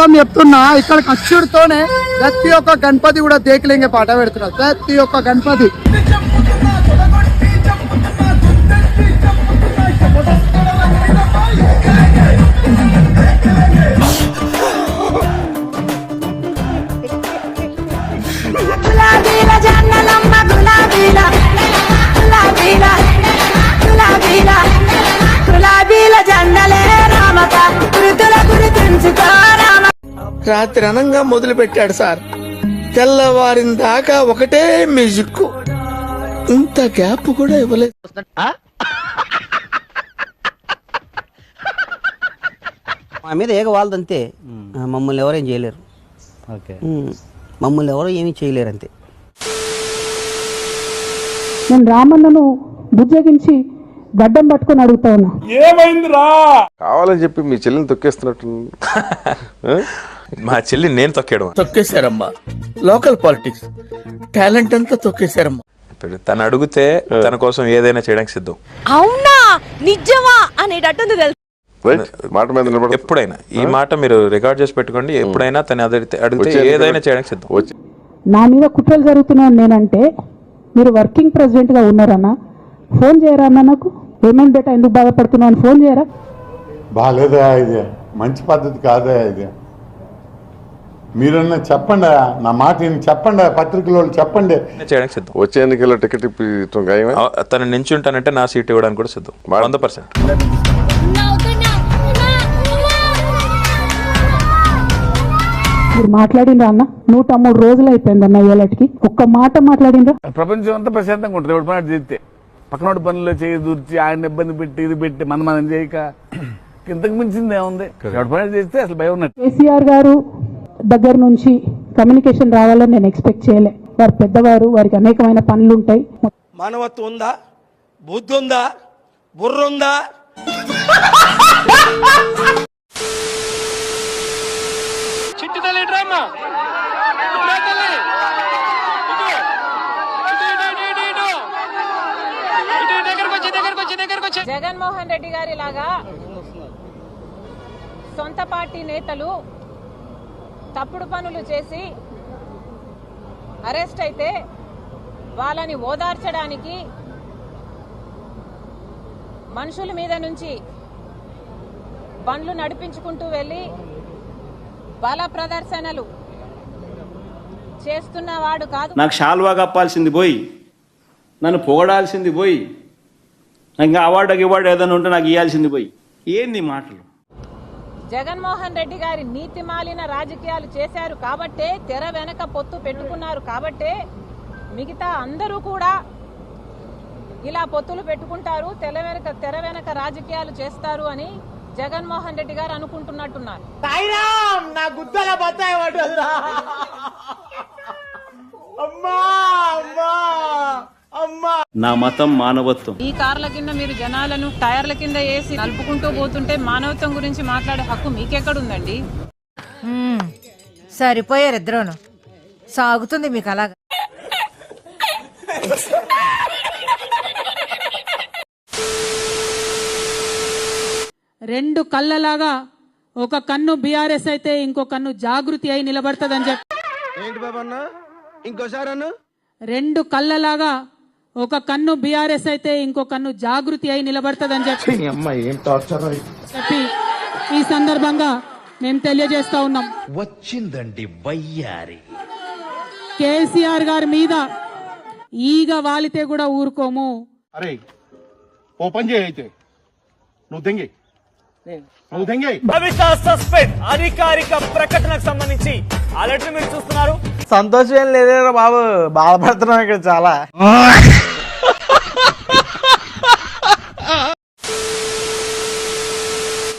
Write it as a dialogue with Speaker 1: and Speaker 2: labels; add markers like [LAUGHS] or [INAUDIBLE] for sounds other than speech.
Speaker 1: నిజం చెప్తున్నా ఇక్కడ కచ్చుడితోనే ప్రతి ఒక్క గణపతి కూడా దేకిలింగే పాట పెడుతున్నారు. ప్రతి ఒక్క గణపతి.
Speaker 2: గులాబీల జన్నలమ్మ గులాబీల. గులాబీల. గులాబీల. రామక. గురుతుల గురితుంచుకో రామ
Speaker 3: రాత్రి అనంగా మొదలు పెట్టాడు సార్. తెల్లవారిన దాకా ఒకటే మ్యూజిక్ ఇంత గ్యాప్ కూడా ఇవ్వలేదు.
Speaker 4: మా మీద ఏగ వాళ్ళదంతే. ఆ, మమ్మల్ని ఎవరేం చేయలేరు. మమ్మల్ని ఎవరు ఏమీ చేయలేరు అంతే
Speaker 5: నేను రామన్నను బుజ్జగించి గడ్డం పట్టుకొని అడుగుతా ఉన్నా.
Speaker 6: కావాలని చెప్పి మీ చెల్లిని తొక్కేస్తున్నట్టు? [LAUGHS]
Speaker 7: మా చెల్లి నేను తొక్కేయడం
Speaker 3: తొక్కేశారమ్మా. Local politics. టాలెంట్ అంతా తొక్కేశారమ్మా.
Speaker 7: తను అడిగితే తన కోసం ఏదైనా చేయడానికి సిద్ధం.
Speaker 2: అవునా? నిజమా? అనేటట్టుంది తెలుసు.
Speaker 6: రైట్ మాట మీద నిలబడ.
Speaker 7: ఎప్పుడైనా ఈ మాట మీరు రికార్డ్ చేసి పెట్టుకోండి ఎప్పుడైనా తను అడిగితే అడిగితే ఏదైనా చేయడానికి సిద్ధం.
Speaker 5: నా మీద కుట్రలు జరుగుతున్నాయని నేనంటే మీరు వర్కింగ్ ప్రెసిడెంట్గా ఉన్నారన్నా ఫోన్ చేయరా అన్న నాకు? ఏమైంది బేటా ఎందుకు బాధపడుతున్నావు అని ఫోన్ చేయరా?
Speaker 8: బాగాలేదా ఇది. మంచి పద్ధతి కాదా ఇది. మీరన్నా చెప్పండి? నా మాట చెప్పండి? పత్రికల వాళ్ళు చెప్పండి
Speaker 7: చేయడానికి సిద్ధం.
Speaker 6: వచ్చే ఎన్నికల్లో టికెట్ ఇప్పించడం ఖాయమే
Speaker 7: తను నించుంటానంటే నా సీట్ ఇవ్వడానికి కూడా సిద్ధం. వంద పర్సెంట్.
Speaker 5: మీరు మాట్లాడిండ్రా అన్న? నూట మూడు రోజులు అయిపోయింది అన్న ఏళ్ళకి ఒక్క మాట మాట్లాడిండ్రా?
Speaker 9: ప్రపంచం అంతా ప్రశాంతంగా ఉంటుంది. ఎవరి పని చేస్తే. పక్కనోడి పనుల్లో చేయి దూర్చి ఆయన ఇబ్బంది పెట్టి ఇది పెట్టి మన మనం చేయక. [CLEARS THROAT] ఇంతకు మించింది ఏముంది? ఎవరి పని చేస్తే అసలు భయం ఉన్నట్టు.
Speaker 5: కేసీఆర్ గారు దగ్గర నుంచి కమ్యూనికేషన్ రావాలని నేను ఎక్స్పెక్ట్ చేయలే. వారు పెద్దవారు వారికి అనేకమైన పనులు ఉంటాయి
Speaker 3: మానవత్వం ఉందా? బుద్ధి ఉందా? బుర్ర ఉందా?
Speaker 2: జగన్మోహన్ రెడ్డి గారి లాగా సొంత పార్టీ నేతలు తప్పుడు పనులు చేసి అరెస్ట్ అయితే వాళ్ళని ఓదార్చడానికి మనుషుల మీద నుంచి బండ్లు నడిపించుకుంటూ వెళ్ళి బల ప్రదర్శనలు చేస్తున్నవాడు కాదు.
Speaker 10: నాకు షాల్వా కప్పాల్సింది పోయి నన్ను పొగడాల్సింది పోయి ఇంకా అవార్డు ఇవార్డు ఏదైనా ఉంటే నాకు ఇవ్వాల్సింది పోయి. ఏంది మాటలు?
Speaker 2: జగన్మోహన్ రెడ్డి గారి నీతిమాలిన రాజకీయాలు చేశారు కాబట్టే తెర వెనక పొత్తు పెట్టుకున్నారు కాబట్టే మిగతా అందరూ కూడా ఇలా పొత్తులు పెట్టుకుంటారు తెర వెనక తెర వెనక రాజకీయాలు చేస్తారు అని జగన్మోహన్ రెడ్డి గారు అనుకుంటున్నట్టున్నారు.
Speaker 3: నా గుద్దల బత్తాయి అమ్మా అమ్మా.
Speaker 10: నా మతం మానవత్వం.
Speaker 2: ఈ కార్ల కింద మీరు జనాలను టైర్ల కింద వేసి నలుపుకుంటూ పోతుంటే మానవత్వం గురించి మాట్లాడే హక్కు మీకెక్కడుందండి?
Speaker 11: సరిపోయారు ఇద్దరును. సాగుతుంది మీకు అలాగా.
Speaker 5: రెండు కళ్ళలాగా ఒక కన్ను బీఆర్ఎస్ అయితే ఇంకో కన్ను జాగృతి అయి నిలబడుతుందని చెప్పి
Speaker 3: ఏంటి బాబన్న ఇంకోసారి అన్న?
Speaker 5: రెండు కళ్ళలాగా ఒక కన్ను బీఆర్ఎస్ అయితే ఇంకో కన్ను జాగృతి అయి నిలబడుతుందని చెప్పి చెప్పి ఈ సందర్భంగా మేము తెలియజేస్తా ఉన్నాం.
Speaker 3: వచ్చిందండి వయ్యారి.
Speaker 5: కేసీఆర్ గారి మీద ఈగ వాలితే కూడా ఊరుకోము.
Speaker 8: అరే ఓ పని చేయి అయితే. నువ్వు
Speaker 3: సస్పెండ్ అధికారిక ప్రకటనకు సంబంధించి లెటర్ మీరు చూస్తున్నారు. సంతోషం ఏం లేదేరా బాబు. బాధపడుతున్నాం ఇక్కడ చాలా.